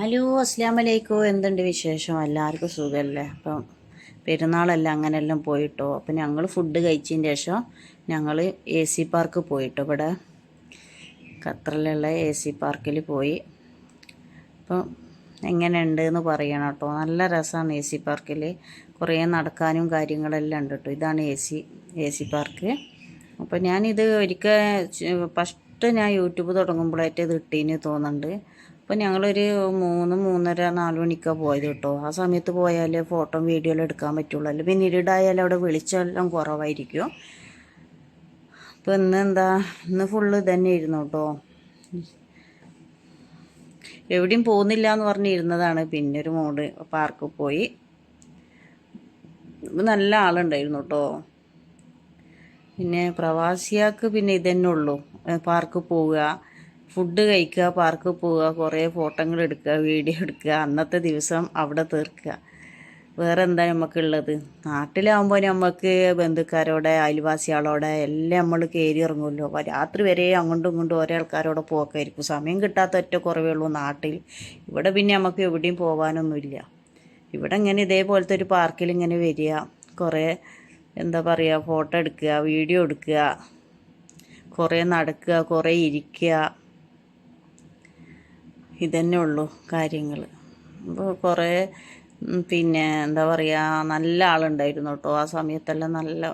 Hello അസ്ലാം വലൈക്കും എന്തുണ്ട് വിശേഷം? എല്ലാവർക്കും സുഖമല്ലേ അപ്പം പെരുന്നാളെല്ലാം അങ്ങനെല്ലാം പോയിട്ടോ? അപ്പം ഞങ്ങൾ ഫുഡ് കഴിച്ചതിന് ശേഷം ഞങ്ങൾ എ സി പാർക്ക് പോയിട്ടോ ഇവിടെ? ഖത്തറിലുള്ള എ സി പാർക്കിൽ പോയി. അപ്പം എങ്ങനെയുണ്ട് എന്ന് പറയണം കേട്ടോ. നല്ല രസമാണ് എ സി പാർക്കിൽ കുറേ നടക്കാനും കാര്യങ്ങളെല്ലാം ഉണ്ട് കേട്ടോ. ഇതാണ് A C A C park അപ്പോൾ ഞാനിത് ഒരിക്കൽ ഫസ്റ്റ് ഞാൻ യൂട്യൂബ് തുടങ്ങുമ്പോഴായിട്ട് ഇത് ഇട്ടീന് തോന്നുന്നുണ്ട്. അപ്പോൾ ഞങ്ങളൊരു മൂന്ന് മൂന്നര നാല് മണിക്കാണ് പോയത് കേട്ടോ. ആ സമയത്ത് പോയാലേ ഫോട്ടോ വീഡിയോ എല്ലാം എടുക്കാൻ പറ്റുള്ളൂ. അല്ല പിന്നെ ഇരുടായാലും അവിടെ വിളിച്ചെല്ലാം കുറവായിരിക്കും. അപ്പോൾ ഇന്ന് എന്താ ഇന്ന് ഫുള്ള് തന്നെ ഇരുന്നു കേട്ടോ. എവിടെയും പോകുന്നില്ല എന്ന് പറഞ്ഞിരുന്നതാണ് പിന്നെ ഒരു മോഡ് പാർക്കിൽ പോയി. നല്ല ആളുണ്ടായിരുന്നു കേട്ടോ. പിന്നെ പ്രവാസിയാക്ക് പിന്നെ ഇതന്നെ ഉള്ളൂ. പാർക്കിൽ പോവുക. ഫുഡ് കഴിക്കുക പാർക്കിൽ പോവുക കുറേ ഫോട്ടോകൾ എടുക്കുക വീഡിയോ എടുക്കുക അന്നത്തെ ദിവസം അവിടെ തീർക്കുക. വേറെ എന്താ നമുക്കുള്ളത് നാട്ടിലാവുമ്പോൾ നമുക്ക് ബന്ധുക്കാരോടെ അയൽവാസികളോടെ എല്ലാം നമ്മൾ കയറി ഇറങ്ങുമല്ലോ രാത്രി വരെ അങ്ങോട്ടും ഇങ്ങോട്ടും ഓരോ ആൾക്കാരോടെ പോക്കായിരിക്കും. സമയം കിട്ടാത്ത ഒറ്റ കുറവേ ഉള്ളൂ നാട്ടിൽ. ഇവിടെ പിന്നെ നമുക്ക് എവിടെയും പോകാനൊന്നുമില്ല ഇവിടെ ഇങ്ങനെ ഇതേപോലത്തെ ഒരു പാർക്കിൽ ഇങ്ങനെ വരിക കുറേ എന്താ പറയുക ഫോട്ടോ എടുക്കുക വീഡിയോ എടുക്കുക കുറേ നടക്കുക കുറേ ഇരിക്കുക. ഇതന്നെ ഉള്ളൂ കാര്യങ്ങൾ അപ്പോൾ കുറേ പിന്നെ എന്താ പറയുക നല്ല ആളുണ്ടായിരുന്നു കേട്ടോ ആ സമയത്തെല്ലാം നല്ല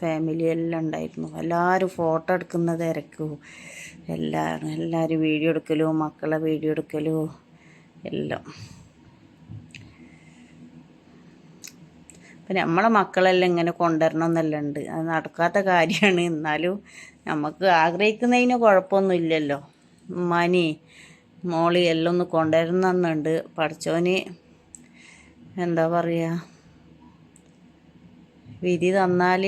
ഫാമിലി എല്ലാം ഉണ്ടായിരുന്നു. എല്ലാവരും ഫോട്ടോ എടുക്കുന്ന തിരക്കും. എല്ലാവരും എല്ലാവരും വീഡിയോ എടുക്കലും മക്കളെ വീഡിയോ എടുക്കലും എല്ലാം. അപ്പം നമ്മളെ മക്കളെല്ലാം ഇങ്ങനെ കൊണ്ടുവരണം എന്നെല്ലാം ഉണ്ട്. അത് നടക്കാത്ത കാര്യമാണ്. എന്നാലും നമുക്ക് ആഗ്രഹിക്കുന്നതിന് കുഴപ്പമൊന്നുമില്ലല്ലോ. ഉമ്മാനി മോളി എല്ലാം ഒന്ന് കൊണ്ടുവരുന്നുണ്ട് പഠിച്ചോന് എന്താ പറയുക വിധി തന്നാൽ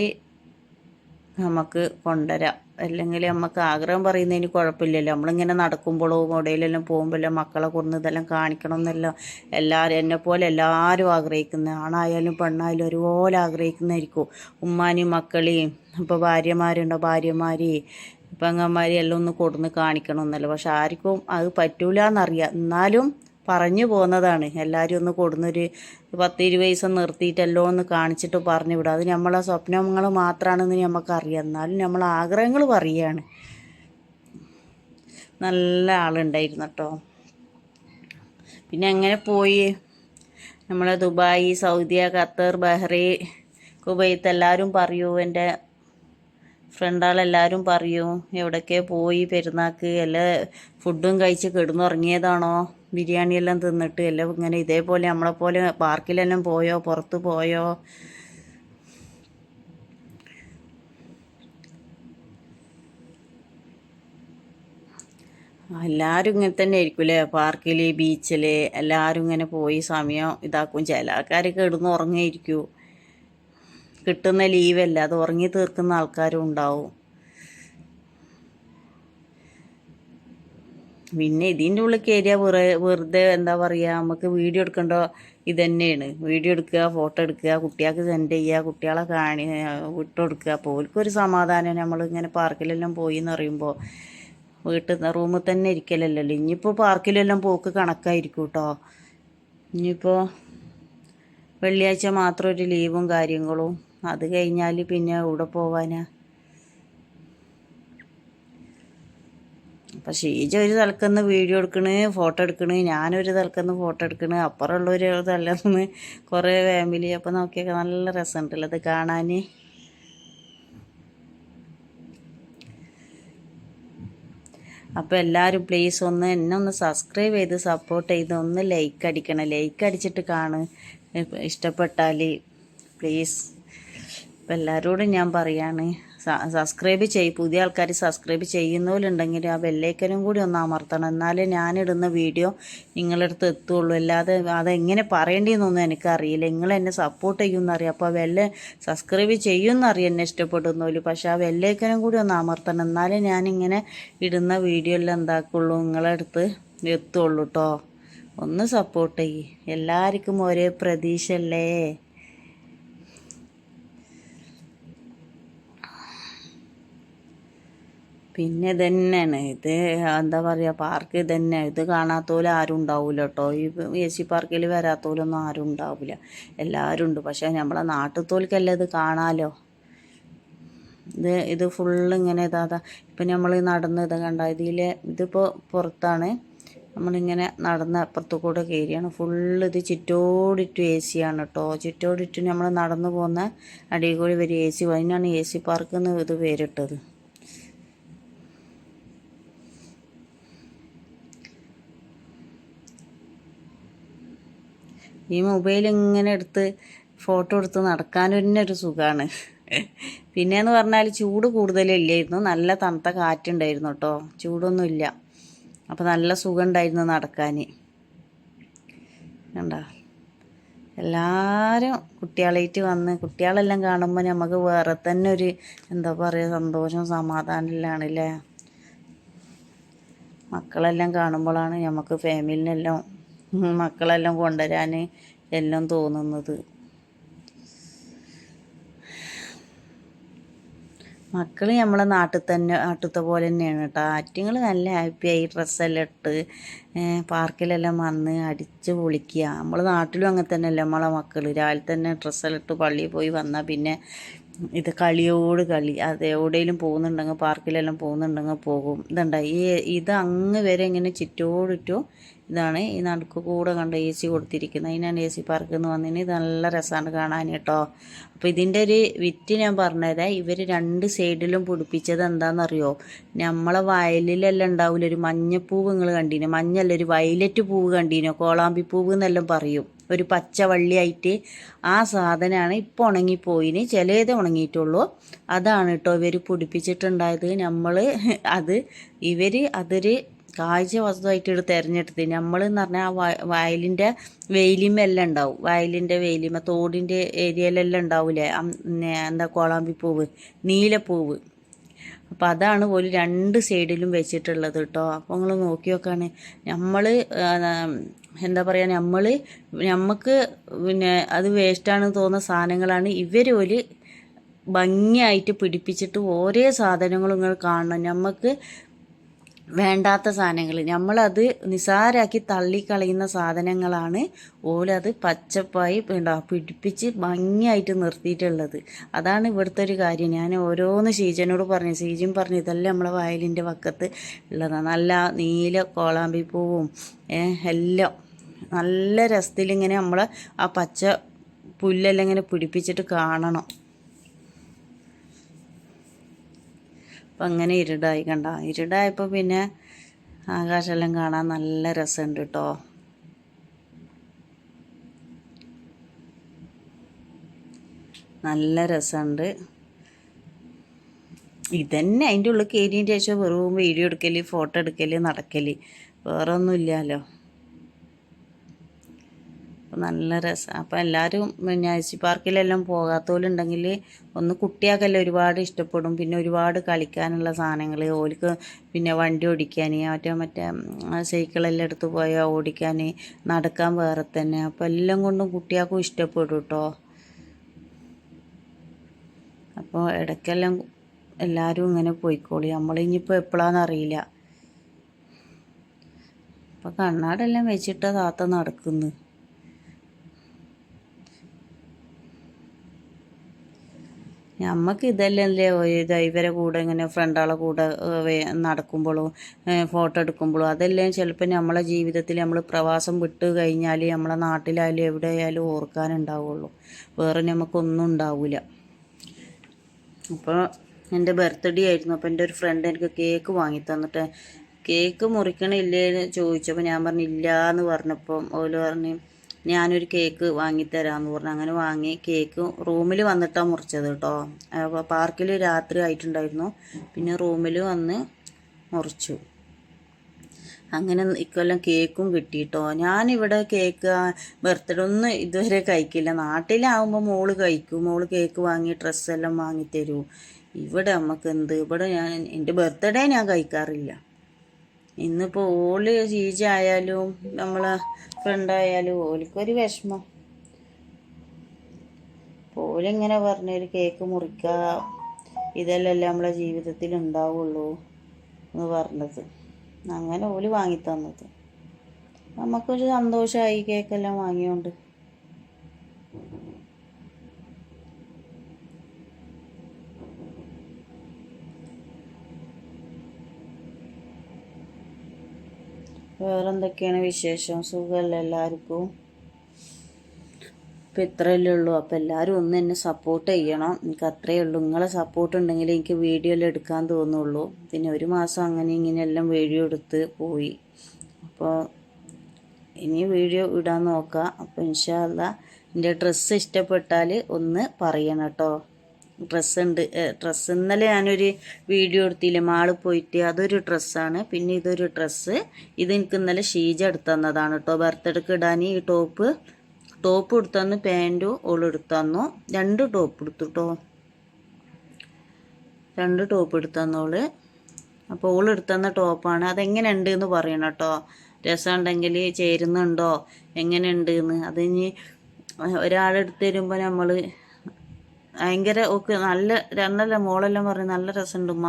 നമുക്ക് കൊണ്ടുവരാം. അല്ലെങ്കിൽ നമുക്ക് ആഗ്രഹം പറയുന്നതിന് കുഴപ്പമില്ലല്ലോ. നമ്മളിങ്ങനെ നടക്കുമ്പോഴോ ഇടയിലെല്ലാം പോകുമ്പോഴല്ലോ മക്കളെ കൊണ്ട് ഇതെല്ലാം കാണിക്കണം എന്നല്ലോ എല്ലാവരും എന്നെ പോലെ എല്ലാവരും ആഗ്രഹിക്കുന്നത് ആണായാലും പെണ്ണായാലും ഒരുപോലെ ആഗ്രഹിക്കുന്നതായിരിക്കും. ഉമ്മാനും മക്കളെയും ഇപ്പോൾ ഭാര്യമാരുണ്ടോ? ഭാര്യമാരെയും പെങ്ങന്മാരെയും എല്ലാം ഒന്ന് കൊടുന്ന് കാണിക്കണം എന്നല്ലോ. പക്ഷെ ആർക്കും അത് പറ്റൂല എന്നറിയാം എന്നാലും പറഞ്ഞു പോകുന്നതാണ് എല്ലാവരും ഒന്ന് കൊടുന്നൊരു പത്ത് ഇരുപത് ദിവസം നിർത്തിയിട്ടല്ലോ ഒന്ന് കാണിച്ചിട്ട് പറഞ്ഞു വിടുക അത് നമ്മളെ സ്വപ്നങ്ങൾ മാത്രമാണെന്ന് നമുക്കറിയാം എന്നാലും നമ്മൾ ആഗ്രഹങ്ങൾ പറയുകയാണ് നല്ല ആളുണ്ടായിരുന്നു കേട്ടോ പിന്നെ എങ്ങനെ പോയി? നമ്മളെ ദുബായ് സൗദിയ ഖത്തർ ബഹ്റൈൻ കുവൈത്ത് എല്ലാവരും പറയൂ. എന്റെ ഫ്രണ്ടാളെല്ലാവരും പറയൂ എവിടൊക്കെ പോയി പെരുന്നാക്ക് എല്ലാ ഫുഡും കഴിച്ച് കിടന്നുറങ്ങിയതാണോ? ബിരിയാണി എല്ലാം തിന്നിട്ട് എല്ലാം ഇങ്ങനെ ഇതേപോലെ നമ്മളെപ്പോലെ പാർക്കിലെല്ലാം പോയോ പുറത്ത് പോയോ? എല്ലാവരും ഇങ്ങനെ തന്നെ ആയിരിക്കുമല്ലേ പാർക്കിൽ ബീച്ചിൽ എല്ലാവരും ഇങ്ങനെ പോയി സമയം ഇതാക്കും. ചില ആൾക്കാരൊക്കെ കിടന്ന് ഉറങ്ങിയിരിക്കും കിട്ടുന്ന ലീവല്ല അത് ഉറങ്ങി തീർക്കുന്ന ആൾക്കാരും ഉണ്ടാവും. പിന്നെ ഇതിന്റെ ഉള്ളിൽ കയറിയ വെറു വെറുതെ എന്താ പറയുക നമുക്ക് വീഡിയോ എടുക്കേണ്ട? ഇത് തന്നെയാണ്. വീഡിയോ എടുക്കുക ഫോട്ടോ എടുക്കുക കുട്ടികൾക്ക് സെൻഡ് ചെയ്യുക കുട്ടികളെ കാണി വിട്ടു കൊടുക്കുക. അപ്പോൾ ഓൽക്കൊരു സമാധാനം. നമ്മളിങ്ങനെ പാർക്കിലെല്ലാം പോയി എന്ന് പറയുമ്പോൾ വീട്ടിൽ നിന്ന് റൂമിൽ തന്നെ ഇരിക്കലല്ലോ ഇനിയിപ്പോൾ പാർക്കിലെല്ലാം പോക്ക് കണക്കായിരിക്കും കേട്ടോ ഇനിയിപ്പോൾ വെള്ളിയാഴ്ച മാത്രം ഒരു ലീവും കാര്യങ്ങളും അത് കഴിഞ്ഞാൽ പിന്നെ എവിടെ പോവാനാ. അപ്പം ഷീജ ഒരു തലക്കുന്ന് വീഡിയോ എടുക്കണ് ഫോട്ടോ എടുക്കണ് ഞാനൊരു തലക്കുന്ന് ഫോട്ടോ എടുക്കണ് അപ്പുറമുള്ളൊരു തലന്ന് കുറേ ഫാമിലി അപ്പം നോക്കിയൊക്കെ നല്ല രസമുണ്ടല്ലോ അത് കാണാൻ അപ്പോൾ എല്ലാവരും പ്ലീസ് ഒന്ന് എന്നെ ഒന്ന് സബ്സ്ക്രൈബ് ചെയ്ത് സപ്പോർട്ട് ചെയ്ത് ഒന്ന് ലൈക്ക് അടിക്കണം. ലൈക്ക് അടിച്ചിട്ട് കാണ് ഇഷ്ടപ്പെട്ടാൽ പ്ലീസ് അപ്പം എല്ലാവരോടും ഞാൻ പറയാണ് സബ്സ്ക്രൈബ് ചെയ്യും പുതിയ ആൾക്കാർ സബ്സ്ക്രൈബ് ചെയ്യുന്നവരുണ്ടെങ്കിൽ ആ ബെല്ലൈക്കനും കൂടി ഒന്ന് അമർത്തണം. എന്നാലേ ഞാനിടുന്ന വീഡിയോ നിങ്ങളടുത്ത് എത്തുള്ളൂ. അല്ലാതെ അതെങ്ങനെ പറയേണ്ടിയെന്നൊന്നും എനിക്കറിയില്ല. നിങ്ങൾ എന്നെ സപ്പോർട്ട് ചെയ്യുമെന്നറിയാം. അപ്പോൾ വെല്ല സബ്സ്ക്രൈബ് ചെയ്യുമെന്നറിയാം എന്നെ ഇഷ്ടപ്പെടുന്നുള്ളൂ പക്ഷേ ആ ബെല്ലൈക്കനും കൂടി ഒന്ന് അമർത്തണം. എന്നാലേ ഞാനിങ്ങനെ ഇടുന്ന വീഡിയോ എല്ലാം എന്താക്കുള്ളൂ. അടുത്ത് എത്തുള്ളൂ കേട്ടോ ഒന്ന് സപ്പോർട്ട് ചെയ്യ്. എല്ലാവർക്കും ഒരേ പ്രതീക്ഷ പിന്നെ ഇതന്നെയാണ്. ഇത് എന്താ പറയുക പാർക്ക് തന്നെ ഇത് കാണാത്തോലും ആരും ഉണ്ടാവില്ല കേട്ടോ ഈ എ സി പാർക്കിൽ വരാത്തോലൊന്നും ആരും ഉണ്ടാവില്ല എല്ലാവരും ഉണ്ട്. പക്ഷേ നമ്മളെ നാട്ടുത്തോൽക്കല്ല ഇത് കാണാലോ? ഇത് ഇത് ഫുള്ള് ഇങ്ങനെ ഇതാ ഇതാ. ഇപ്പം നമ്മൾ നടന്ന് ഇത് കണ്ട ഇതിൽ ഇതിപ്പോൾ പുറത്താണ്. നമ്മളിങ്ങനെ നടന്ന് അപ്പുറത്ത് കൂടെ കയറിയാണ് ഫുള്ള് ഇത് ചുറ്റോടിറ്റു എ ആണ് കേട്ടോ ചുറ്റോടിറ്റു നമ്മൾ നടന്നു പോകുന്ന അടിയിൽ കൂടി വരും എ സി അതിനാണ് എ സി പാർക്ക് എന്ന് ഇത് പേരിട്ടത്. ഈ മൊബൈൽ ഇങ്ങനെ എടുത്ത് ഫോട്ടോ എടുത്ത് നടക്കാൻ തന്നെ ഒരു സുഖമാണ് പിന്നെയെന്ന് പറഞ്ഞാൽ ചൂട് കൂടുതലില്ലായിരുന്നു. നല്ല തണുത്ത കാറ്റുണ്ടായിരുന്നു കേട്ടോ ചൂടൊന്നുമില്ല. അപ്പോൾ നല്ല സുഖം ഉണ്ടായിരുന്നു നടക്കാൻ. കണ്ടോ? എല്ലാവരും കുട്ടികളായിട്ട് വന്ന് കുട്ടികളെല്ലാം കാണുമ്പോൾ നമുക്ക് വേറെ തന്നെ ഒരു എന്താ പറയുക സന്തോഷം സമാധാനമില്ലാണല്ലേ മക്കളെല്ലാം കാണുമ്പോഴാണ് നമുക്ക് ഫാമിലിനെല്ലാം മക്കളെല്ലാം കൊണ്ടുവരാൻ എല്ലാം തോന്നുന്നത്. മക്കൾ നമ്മളെ നാട്ടിൽ തന്നെ നാട്ടിലത്തെ പോലെ തന്നെയാണ് കേട്ടോ. ആറ്റുങ്ങൾ നല്ല ഹാപ്പിയായി ഡ്രസ്സെല്ലാം ഇട്ട് പാർക്കിലെല്ലാം വന്ന് അടിച്ച് പൊളിക്കുക. നമ്മൾ നാട്ടിലും അങ്ങനെ തന്നെയല്ലേ നമ്മളെ മക്കൾ രാവിലെ തന്നെ ഡ്രസ്സെല്ലാം ഇട്ട് പള്ളിയിൽ പോയി വന്നാൽ പിന്നെ ഇത് കളിയോട് കളി. അത് എവിടെയെങ്കിലും പോകുന്നുണ്ടെങ്കിൽ പാർക്കിലെല്ലാം പോകുന്നുണ്ടെങ്കിൽ പോകും. ഇതുണ്ട? ഈ ഇത് അങ്ങ് വരെ ഇങ്ങനെ ചുറ്റോടിറ്റോ ഇതാണ് ഈ നടുക്ക് കൂടെ കണ്ട എ സി കൊടുത്തിരിക്കുന്നത്. അതിനാണ് എ സി പാർക്ക് എന്ന് വന്നതിന് ഇത് നല്ല രസമാണ് കാണാൻ കേട്ടോ. അപ്പോൾ ഇതിന്റെ ഒരു വിറ്റ് ഞാൻ പറഞ്ഞുതരാം. ഇവർ രണ്ട് സൈഡിലും പിടിപ്പിച്ചത് എന്താണെന്നറിയോ? നമ്മളെ വയലിലെല്ലാം ഉണ്ടാവില്ല ഒരു മഞ്ഞപ്പൂവ് നിങ്ങൾ കണ്ടീനോ? മഞ്ഞല്ല ഒരു വയലറ്റ് പൂവ് കണ്ടീനോ? കോളാമ്പി പൂവ് എന്നെല്ലാം പറയും. ഒരു പച്ച വള്ളിയായിട്ട് ആ സാധനമാണ് ഇപ്പോൾ ഉണങ്ങിപ്പോയിന്. ചിലത് ഉണങ്ങിയിട്ടുള്ളൂ. അതാണ് കേട്ടോ ഇവർ പിടിപ്പിച്ചിട്ടുണ്ടായത്. നമ്മൾ അത് ഇവർ അതൊരു കാഴ്ച വസ്തുവായിട്ട് എടുത്ത് തിരഞ്ഞെടുത്ത്. നമ്മൾ എന്ന് പറഞ്ഞാൽ ആ വയലിന്റെ വെയിലിമെല്ലാം ഉണ്ടാവും. വയലിന്റെ വെയിലിമ തോടിന്റെ ഏരിയയിലെല്ലാം ഉണ്ടാവില്ലേ എന്താ കോളാമ്പിപ്പൂവ് നീലപ്പൂവ്. അപ്പോൾ അതാണ് പോലും രണ്ട് സൈഡിലും വെച്ചിട്ടുള്ളത് കേട്ടോ അപ്പോൾ നിങ്ങൾ നോക്കി നോക്കാണ്. നമ്മൾ എന്താ പറയുക നമ്മൾ നമുക്ക് പിന്നെ അത് വേസ്റ്റാണെന്ന് തോന്നുന്ന സാധനങ്ങളാണ് ഇവർ ഒരു ഭംഗിയായിട്ട് പിടിപ്പിച്ചിട്ട് ഓരോ സാധനങ്ങളും നിങ്ങൾ കാണണം. നമുക്ക് വേണ്ടാത്ത സാധനങ്ങൾ നമ്മളത് നിസാരാക്കി തള്ളിക്കളയുന്ന സാധനങ്ങളാണ് ഓലത് പച്ചപ്പായി പിടിപ്പിച്ച് ഭംഗിയായിട്ട് നിർത്തിയിട്ടുള്ളത്. അതാണ് ഇവിടുത്തെ ഒരു കാര്യം. ഞാൻ ഓരോന്ന് ഷീജനോട് പറഞ്ഞു. ഷീജൻ പറഞ്ഞു ഇതെല്ലാം നമ്മളെ വയലിന്റെ വക്കത്ത് ഉള്ളതാണ് നല്ല നീല കോളാമ്പി പൂവും എല്ലാം നല്ല രസത്തിൽ ഇങ്ങനെ നമ്മൾ ആ പച്ച പുല്ലെല്ലാം ഇങ്ങനെ പിടിപ്പിച്ചിട്ട് കാണണം. അപ്പം അങ്ങനെ ഇരുടായി കണ്ട? ഇരുടായപ്പോൾ പിന്നെ ആകാശമെല്ലാം കാണാൻ നല്ല രസമുണ്ട് കേട്ടോ നല്ല രസമുണ്ട് ഇതന്നെ അതിന്റെ ഉള്ളിൽ കയറിയതിന്റെ ശേഷം വെറും വീഡിയോ എടുക്കൽ ഫോട്ടോ എടുക്കൽ നടക്കൽ വേറെ ഒന്നുമില്ലല്ലോ അപ്പോൾ നല്ല രസം. അപ്പോൾ എല്ലാവരും സി പാർക്കിലെല്ലാം പോകാത്തവരുണ്ടെങ്കിൽ ഒന്ന് കുട്ടിയാക്കെല്ലാം ഒരുപാട് ഇഷ്ടപ്പെടും. പിന്നെ ഒരുപാട് കളിക്കാനുള്ള സാധനങ്ങൾ ഓലിക്ക് പിന്നെ വണ്ടി ഓടിക്കാൻ മറ്റേ മറ്റേ സൈക്കിളെല്ലാം എടുത്ത് പോയാൽ ഓടിക്കാൻ നടക്കാൻ വേറെ തന്നെ. അപ്പോൾ എല്ലാം കൊണ്ടും കുട്ടിയാക്കും ഇഷ്ടപ്പെടും കേട്ടോ അപ്പോൾ ഇടയ്ക്കെല്ലാം എല്ലാവരും ഇങ്ങനെ പോയിക്കോളി. നമ്മളിനിയിപ്പോൾ എപ്പോഴാണെന്ന് അറിയില്ല. അപ്പോൾ കണ്ണാടെല്ലാം വെച്ചിട്ട് താത്ത നടക്കുന്നു. നമുക്ക് ഇതല്ലേ ഇത് ഇവരെ കൂടെ ഇങ്ങനെ ഫ്രണ്ടാളെ കൂടെ നടക്കുമ്പോഴും ഫോട്ടോ എടുക്കുമ്പോഴും അതെല്ലാം ചിലപ്പോൾ നമ്മളെ ജീവിതത്തിൽ നമ്മൾ പ്രവാസം വിട്ട് കഴിഞ്ഞാൽ നമ്മളെ നാട്ടിലായാലും എവിടെയായാലും ഓർക്കാനുണ്ടാവുള്ളൂ. വേറെ നമുക്കൊന്നും ഉണ്ടാവില്ല അപ്പോൾ എന്റെ ബർത്ത്ഡേ ആയിരുന്നു. അപ്പോൾ എന്റെ ഒരു ഫ്രണ്ട് എനിക്ക് കേക്ക് വാങ്ങി തന്നിട്ട് കേക്ക് മുറിക്കണില്ലേ എന്ന് ചോദിച്ചപ്പോൾ ഞാൻ പറഞ്ഞു ഇല്ല എന്ന് പറഞ്ഞപ്പം ഓൽ പറഞ്ഞു ഞാനൊരു കേക്ക് വാങ്ങിത്തരാമെന്ന് പറഞ്ഞു. അങ്ങനെ വാങ്ങി കേക്ക് റൂമിൽ വന്നിട്ടാണ് മുറിച്ചത് കേട്ടോ. പാർക്കിൽ രാത്രി ആയിട്ടുണ്ടായിരുന്നു. പിന്നെ റൂമിൽ വന്ന് മുറിച്ചു. അങ്ങനെ ഇക്കൊല്ലം കേക്കും കിട്ടിയിട്ടോ ഞാനിവിടെ കേക്ക് ബർത്ത്ഡേ ഒന്നും ഇതുവരെ കഴിക്കില്ല. നാട്ടിലാവുമ്പോൾ മോൾ കഴിക്കും. മോൾ കേക്ക് വാങ്ങി ഡ്രസ്സെല്ലാം വാങ്ങിത്തരൂ തരൂ. ഇവിടെ നമുക്ക് എന്ത്? ഇവിടെ ഞാൻ എന്റെ ബർത്ത്ഡേ ഞാൻ കഴിക്കാറില്ല. ഇന്നിപ്പോൾ ഓൾ ചീച്ച ആയാലും നമ്മളെ ഫ്രണ്ടായാലും ഓലിക്കൊരു വിഷമം. ഓലിങ്ങനെ പറഞ്ഞൊരു കേക്ക് മുറിക്കുക ഇതെല്ലാം നമ്മളെ ജീവിതത്തിൽ ഉണ്ടാവുള്ളൂ എന്ന് പറഞ്ഞത്. അങ്ങനെ ഓൽ വാങ്ങി തന്നത്. നമുക്കൊരു സന്തോഷമായി കേക്കെല്ലാം വാങ്ങിയോണ്ട്. വേറെന്തൊക്കെയാണ് വിശേഷം? സുഖമല്ല എല്ലാവർക്കും? ഇപ്പം ഇത്രയല്ലേ ഉള്ളൂ. അപ്പം എല്ലാവരും ഒന്ന് എന്നെ സപ്പോർട്ട് ചെയ്യണം. എനിക്ക് അത്രയേ ഉള്ളൂ. നിങ്ങളെ സപ്പോർട്ട് ഉണ്ടെങ്കിൽ എനിക്ക് വീഡിയോ എല്ലാം എടുക്കാൻ തോന്നുള്ളൂ. പിന്നെ ഒരു മാസം അങ്ങനെ ഇങ്ങനെ എല്ലാം വീഡിയോ എടുത്ത് പോയി. അപ്പോൾ ഇനി വീഡിയോ ഇടാൻ നോക്കാം. അപ്പോൾ ഇൻഷാല്ല എന്റെ ഡ്രസ്സ് ഇഷ്ടപ്പെട്ടാൽ ഒന്ന് പറയണം കേട്ടോ ഡ്രസ്സ് ഉണ്ട് ഡ്രസ്സ് ഇന്നലെ ഞാനൊരു വീഡിയോ എടുത്തില്ലേ? മാൾ പോയിട്ട് അതൊരു ഡ്രസ്സാണ്. പിന്നെ ഇതൊരു ഡ്രസ്സ്. ഇത് എനിക്ക് ഇന്നലെ ഷീജ എടുത്തു തന്നതാണ് കേട്ടോ. ബർത്ത്ഡേക്ക് ഇടാൻ ഈ ടോപ്പ്. ടോപ്പ് എടുത്തന്ന് പാന്റും ഓൾ എടുത്തന്നു രണ്ട് ടോപ്പ് എടുത്തു കേട്ടോ. രണ്ട് ടോപ്പ് എടുത്തന്നോൾ അപ്പോൾ ഓൾ എടുത്തന്ന ടോപ്പാണ്. അതെങ്ങനെ ഉണ്ട് എന്ന് പറയണം കേട്ടോ. രസമുണ്ടെങ്കിൽ ചേരുന്നുണ്ടോ? എങ്ങനെയുണ്ട് എന്ന് അതിന് ഒരാളെടുത്ത് തരുമ്പോൾ നമ്മൾ ഭയങ്കര ഒക്കെ നല്ല രണ്ടല്ല മോളെല്ലാം പറഞ്ഞു നല്ല രസമുണ്ട് ഉമ്മ.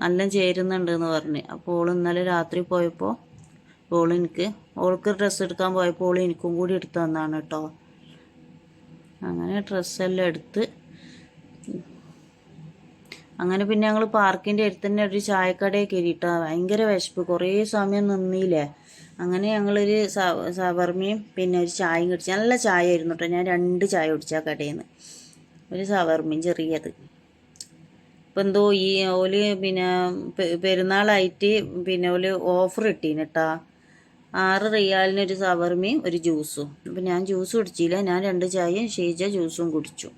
നല്ല ചേരുന്നുണ്ട് എന്ന് പറഞ്ഞ്. അപ്പോൾ ഓൾ ഇന്നലെ രാത്രി പോയപ്പോൾ ഓൾ എനിക്ക് ഓൾക്ക് ഡ്രസ്സ് എടുക്കാൻ പോയപ്പോൾ ഓൾ എനിക്കും കൂടി എടുത്തു തന്നാണ് കേട്ടോ അങ്ങനെ ഡ്രസ്സെല്ലാം എടുത്ത്. അങ്ങനെ പിന്നെ ഞങ്ങൾ പാർക്കിന്റെ അടുത്ത് തന്നെ ഒരു ചായക്കടയിൽ കയറിയിട്ടാ ഭയങ്കര വിശപ്പ്. കുറേ സമയം നിന്നില്ലേ അങ്ങനെ ഞങ്ങളൊരു സവർമയും പിന്നെ ഒരു ചായയും കുടിച്ചു നല്ല ചായ ആയിരുന്നു കേട്ടോ ഞാൻ രണ്ട് ചായ കുടിച്ച കടയിൽ നിന്ന് ഒരു സവർമ്മയും ചെറിയത്. ഇപ്പം എന്തോ ഈ ഓൽ പിന്നെ പെരുന്നാളായിട്ട് പിന്നെ ഓൽ ഓഫർ ഇട്ടീന് കേട്ടാ ആറ് റിയാലിന് ഒരു സവർമയും ഒരു ജ്യൂസും. അപ്പം ഞാൻ ജ്യൂസ് കുടിച്ചില്ല. ഞാൻ രണ്ട് ചായയും ഷീജ ജ്യൂസും കുടിച്ചു.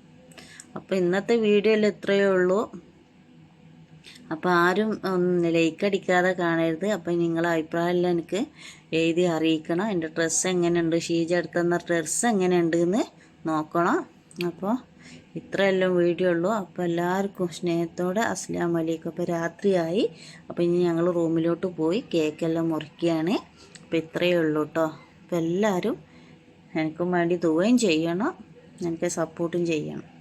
അപ്പോൾ ഇന്നത്തെ വീഡിയോയിൽ ഇത്രയേ ഉള്ളൂ. അപ്പോൾ ആരും ലൈക്ക് അടിക്കാതെ കാണരുത്. അപ്പോൾ നിങ്ങളെ അഭിപ്രായമെല്ലാം എനിക്ക് എഴുതി അറിയിക്കണം. എന്റെ ഡ്രസ്സ് എങ്ങനെയുണ്ട്? ഷീജ എടുത്തുന്ന ഡ്രസ്സ് എങ്ങനെയുണ്ട് എന്ന് നോക്കണം. അപ്പോൾ ഇത്രയെല്ലാം വീഡിയോ ഉള്ളൂ. അപ്പോൾ എല്ലാവർക്കും സ്നേഹത്തോടെ അസ്ലാം വലൈക്കും അപ്പോൾ രാത്രിയായി. അപ്പോൾ ഇനി ഞങ്ങൾ റൂമിലോട്ട് പോയി കേക്കെല്ലാം മുറിക്കുകയാണ്. അപ്പോൾ ഇത്രയേ ഉള്ളൂ കേട്ടോ അപ്പോൾ എല്ലാവരും എനിക്കും വേണ്ടി ദുവയും ചെയ്യണം. എനിക്ക് സപ്പോർട്ടും ചെയ്യണം.